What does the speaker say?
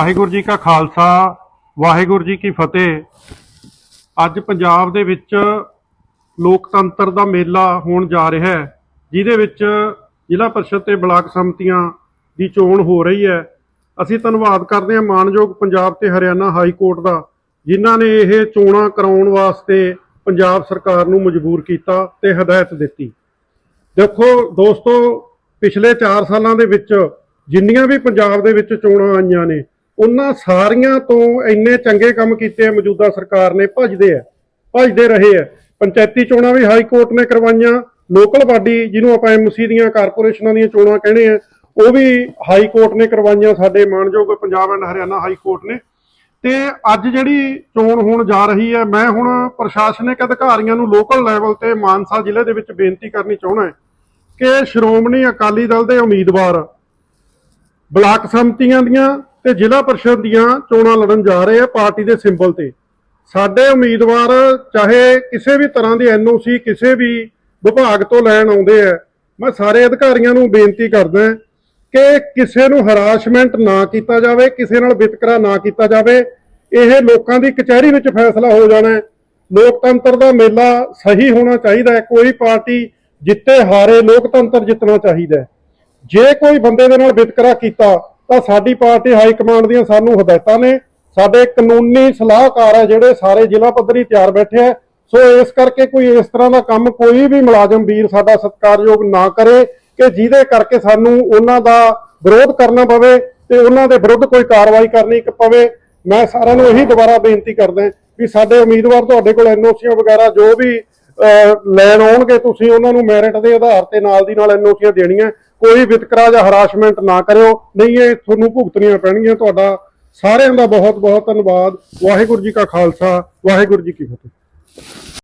ਵਾਹਿਗੁਰੂ ਜੀ ਕਾ ਖਾਲਸਾ, ਵਾਹਿਗੁਰੂ ਜੀ ਕੀ ਫਤਿਹ। ਅੱਜ ਪੰਜਾਬ ਦੇ ਵਿੱਚ ਲੋਕਤੰਤਰ ਦਾ ਮੇਲਾ ਹੋਣ ਜਾ ਰਿਹਾ ਹੈ, ਜਿਹਦੇ ਵਿੱਚ ਜ਼ਿਲ੍ਹਾ ਪਰਿਸ਼ਦ ਤੇ ਬਲਾਕ ਸੰਮਤੀਆਂ ਦੀ ਚੋਣ ਹੋ ਰਹੀ ਹੈ। ਅਸੀਂ ਧੰਨਵਾਦ ਕਰਦੇ ਹਾਂ ਮਾਨਯੋਗ ਪੰਜਾਬ ਤੇ ਹਰਿਆਣਾ ਹਾਈ ਕੋਰਟ ਦਾ, ਜਿਨ੍ਹਾਂ ਨੇ ਇਹ ਚੋਣਾਂ ਕਰਾਉਣ ਵਾਸਤੇ ਪੰਜਾਬ ਸਰਕਾਰ ਨੂੰ ਮਜਬੂਰ ਕੀਤਾ ਤੇ ਹਦਾਇਤ ਦਿੱਤੀ। ਦੇਖੋ ਦੋਸਤੋ, ਪਿਛਲੇ 4 ਸਾਲਾਂ ਦੇ ਵਿੱਚ ਜਿੰਨੀਆਂ ਵੀ ਪੰਜਾਬ ਦੇ ਵਿੱਚ ਚੋਣਾਂ ਆਈਆਂ ਨੇ ਉਹਨਾਂ ਸਾਰੀਆਂ ਤੋਂ ਇੰਨੇ ਚੰਗੇ ਕੰਮ ਕੀਤੇ ਆ, ਮੌਜੂਦਾ ਸਰਕਾਰ ਨੇ, ਭੱਜਦੇ ਆ, ਭੱਜਦੇ ਰਹੇ ਆ। ਪੰਚਾਇਤੀ ਚੋਣਾਂ ਵੀ ਹਾਈ ਕੋਰਟ ਨੇ ਕਰਵਾਈਆਂ, ਲੋਕਲ ਬਾਡੀ ਜਿਹਨੂੰ ਆਪਾਂ ਐਮਸੀ ਦੀਆਂ, ਕਾਰਪੋਰੇਸ਼ਨਾਂ ਦੀਆਂ ਚੋਣਾਂ ਕਹਿੰਦੇ ਆ, ਉਹ ਵੀ ਹਾਈ ਕੋਰਟ ਨੇ ਕਰਵਾਈਆਂ ਸਾਡੇ ਮਾਨਯੋਗ Punjab and Haryana high court ਨੇ। ਤੇ ਅੱਜ ਜਿਹੜੀ ਚੋਣ ਹੋਣ ਜਾ ਰਹੀ ਹੈ ਮੈਂ ਹੁਣ ਪ੍ਰਸ਼ਾਸਨਿਕ ਅਧਿਕਾਰੀਆਂ ਨੂੰ ਲੋਕਲ ਲੈਵਲ ਤੇ ਮਾਨਸਾ ਜ਼ਿਲ੍ਹੇ ਦੇ ਵਿੱਚ ਬੇਨਤੀ ਕਰਨੀ ਚਾਹੁੰਦਾ ਹਾਂ ਕਿ ਸ਼੍ਰੋਮਣੀ ਅਕਾਲੀ ਦਲ ਦੇ ਉਮੀਦਵਾਰ ਬਲਾਕ ਸੰਮਤੀਆਂ ਦੀਆਂ ਤੇ ਜ਼ਿਲ੍ਹਾ ਪਰਿਸ਼ਦ ਦੀਆਂ ਚੋਣਾਂ ਲੜਨ ਜਾ ਰਹੇ ਆ ਪਾਰਟੀ ਦੇ ਸਿੰਬਲ ਤੇ। ਸਾਡੇ ਉਮੀਦਵਾਰ ਚਾਹੇ ਕਿਸੇ ਵੀ ਤਰ੍ਹਾਂ ਦੀ ਐਨਓਸੀ ਕਿਸੇ ਵੀ ਵਿਭਾਗ ਤੋਂ ਲੈਣ ਆਉਂਦੇ ਆ, ਮੈਂ ਸਾਰੇ ਅਧਿਕਾਰੀਆਂ ਨੂੰ ਬੇਨਤੀ ਕਰਦਾ ਕਿ ਕਿਸੇ ਨੂੰ ਹਰਾਸਮੈਂਟ ਨਾ ਕੀਤਾ ਜਾਵੇ, ਕਿਸੇ ਨਾਲ ਵਿਤਕਰਾ ਨਾ ਕੀਤਾ ਜਾਵੇ। ਇਹ ਲੋਕਾਂ ਦੀ ਕਚਹਿਰੀ ਵਿੱਚ ਫੈਸਲਾ ਹੋ ਜਾਣਾ ਹੈ। ਲੋਕਤੰਤਰ ਦਾ ਮੇਲਾ ਸਹੀ ਹੋਣਾ ਚਾਹੀਦਾ ਹੈ। ਕੋਈ ਪਾਰਟੀ ਜਿੱਤੇ ਹਾਰੇ ਲੋਕਤੰਤਰ ਜਿੱਤਣਾ ਚਾਹੀਦਾ ਜੇ ਕੋਈ ਬੰਦੇ ਦੇ ਨਾਲ ਵਿਤਕਰਾ ਕੀਤਾ ਤਾਂ ਸਾਡੀ ਪਾਰਟੀ ਹਾਈ ਕਮਾਂਡ ਦੀਆਂ ਸਾਨੂੰ ਹਦਾਇਤਾਂ ਨੇ। ਸਾਡੇ ਕਾਨੂੰਨੀ ਸਲਾਹਕਾਰ ਹੈ ਜਿਹੜੇ ਸਾਰੇ ਜ਼ਿਲ੍ਹਾ ਪੱਧਰੀ ਤਿਆਰ ਬੈਠੇ ਆ। ਸੋ ਇਸ ਕਰਕੇ ਕੋਈ ਇਸ ਤਰ੍ਹਾਂ ਦਾ ਕੰਮ ਕੋਈ ਵੀ ਮੁਲਾਜ਼ਮ ਵੀਰ ਸਾਡਾ ਸਤਿਕਾਰਯੋਗ ਨਾ ਕਰੇ ਕਿ ਜਿਹਦੇ ਕਰਕੇ ਸਾਨੂੰ ਉਹਨਾਂ ਦਾ ਵਿਰੋਧ ਕਰਨਾ ਪਵੇ ਤੇ ਉਹਨਾਂ ਦੇ ਵਿਰੁੱਧ ਕੋਈ ਕਾਰਵਾਈ ਕਰਨੀ ਪਵੇ। ਮੈਂ ਸਾਰਿਆਂ ਨੂੰ ਇਹੀ ਦੁਬਾਰਾ ਬੇਨਤੀ ਕਰਦਾ ਵੀ ਸਾਡੇ ਉਮੀਦਵਾਰ ਤੁਹਾਡੇ ਕੋਲ ਐਨਓਸੀਆਂ ਵਗੈਰਾ ਜੋ ਵੀ ਲੈਣ ਆਉਣਗੇ, ਤੁਸੀਂ ਉਹਨਾਂ ਨੂੰ ਮੈਰਿਟ ਦੇ ਆਧਾਰ ਤੇ ਨਾਲ ਦੀ ਨਾਲ ਐਨਓਸੀਆਂ ਦੇਣੀਆਂ। ਕੋਈ ਵਿਤਕਰਾ ਜਾਂ ਹਰਾਸਮੈਂਟ ਨਾ ਕਰਿਓ। ਨਹੀਂ, ਇਹ ਤੁਹਾਨੂੰ ਭੁਗਤਣੀਆਂ ਪੈਣਗੀਆਂ। ਤੁਹਾਡਾ ਸਾਰਿਆਂ ਦਾ ਬਹੁਤ ਬਹੁਤ ਧੰਨਵਾਦ। ਵਾਹਿਗੁਰੂ ਜੀ ਕਾ ਖਾਲਸਾ, ਵਾਹਿਗੁਰੂ ਜੀ ਕੀ ਫਤਿਹ।